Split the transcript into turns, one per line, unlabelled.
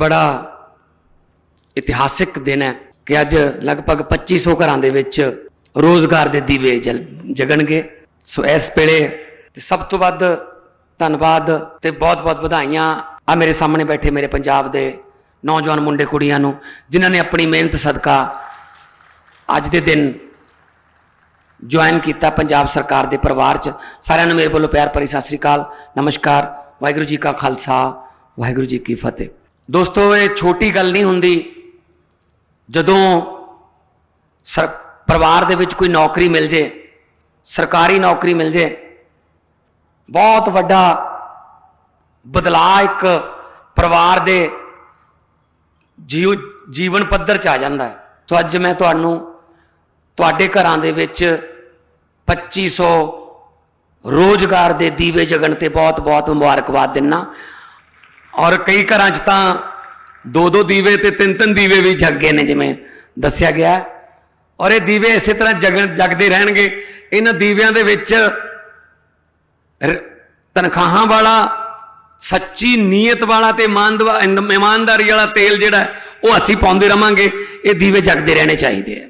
ਬੜਾ ਇਤਿਹਾਸਿਕ ਦਿਨ ਹੈ ਕਿ ਅੱਜ ਲਗਭਗ 2500 ਘਰਾਂ ਦੇ ਵਿੱਚ ਰੋਜ਼ਗਾਰ ਦੇ ਦੀਵੇ ਜਲ, ਜਗਣਗੇ। ਸੋ ਇਸ ਵੇਲੇ ਸਭ ਤੋਂ ਵੱਧ ਧੰਨਵਾਦ ਤੇ ਬਹੁਤ-ਬਹੁਤ ਵਧਾਈਆਂ ਆ ਮੇਰੇ ਸਾਹਮਣੇ ਬੈਠੇ ਮੇਰੇ ਪੰਜਾਬ ਦੇ ਨੌਜਵਾਨ ਮੁੰਡੇ ਕੁੜੀਆਂ ਨੂੰ, ਜਿਨ੍ਹਾਂ ਨੇ ਆਪਣੀ ਮਿਹਨਤ ਸਦਕਾ ਅੱਜ ਦੇ ਦਿਨ ਜੁਆਇਨ ਕੀਤਾ ਪੰਜਾਬ ਸਰਕਾਰ ਦੇ ਪਰਿਵਾਰ 'ਚ। ਸਾਰਿਆਂ ਨੂੰ ਮੇਰੇ ਵੱਲੋਂ ਪਿਆਰ ਭਰੀ ਸਤਿ ਸ੍ਰੀ ਅਕਾਲ, ਨਮਸਕਾਰ, ਵਾਹਿਗੁਰੂ ਜੀ ਕਾ ਖਾਲਸਾ, ਵਾਹਿਗੁਰੂ ਜੀ ਕੀ ਫਤਿਹ। ਦੋਸਤੋ, ਇਹ ਛੋਟੀ ਗੱਲ ਨਹੀਂ ਹੁੰਦੀ। ਜਦੋਂ ਸਰ, ਪਰਿਵਾਰ ਦੇ ਵਿੱਚ ਕੋਈ ਨੌਕਰੀ ਮਿਲ ਜੇ, ਸਰਕਾਰੀ ਨੌਕਰੀ ਮਿਲ ਜੇ, ਬਹੁਤ ਵੱਡਾ ਬਦਲਾਅ ਇੱਕ ਪਰਿਵਾਰ ਦੇ ਜੀਵ ਜੀਵਨ ਪੱਧਰ 'ਚ ਆ ਜਾਂਦਾ ਹੈ। ਸੋ ਅੱਜ ਮੈਂ ਤੁਹਾਨੂੰ ਤੁਹਾਡੇ ਘਰਾਂ ਦੇ ਵਿੱਚ 2500 ਰੋਜ਼ਗਾਰ ਦੇ ਦੀਵੇ ਜਗਣ ਤੇ ਬਹੁਤ-ਬਹੁਤ ਮੁਬਾਰਕਬਾਦ ਦਿੰਨਾ। ਔਰ ਕਈ ਘਰਾਂ 'ਚ ਤਾਂ ਦੋ ਦੋ ਦੀਵੇ ਤੇ ਤਿੰਨ ਤਿੰਨ ਦੀਵੇ ਵੀ ਜਗ ਗਏ ਨੇ, ਜਿਵੇਂ ਦੱਸਿਆ ਗਿਆ। ਔਰ ਇਹ ਦੀਵੇ ਇਸੇ ਤਰ੍ਹਾਂ ਜਗਣ ਜਗਦੇ ਰਹਿਣਗੇ। ਇਹਨਾਂ ਦੀਵਿਆਂ ਦੇ ਵਿੱਚ ਤਨਖਾਹਾਂ ਵਾਲਾ, ਸੱਚੀ ਨੀਅਤ ਵਾਲਾ ਤੇ ਇਮਾਨਦਵਾ- ਇਮਾਨਦਾਰੀ ਵਾਲਾ ਤੇਲ ਜਿਹੜਾ, ਉਹ ਅਸੀਂ ਪਾਉਂਦੇ ਰਵਾਂਗੇ। ਇਹ ਦੀਵੇ ਜਗਦੇ ਰਹਿਣੇ ਚਾਹੀਦੇ ਆ।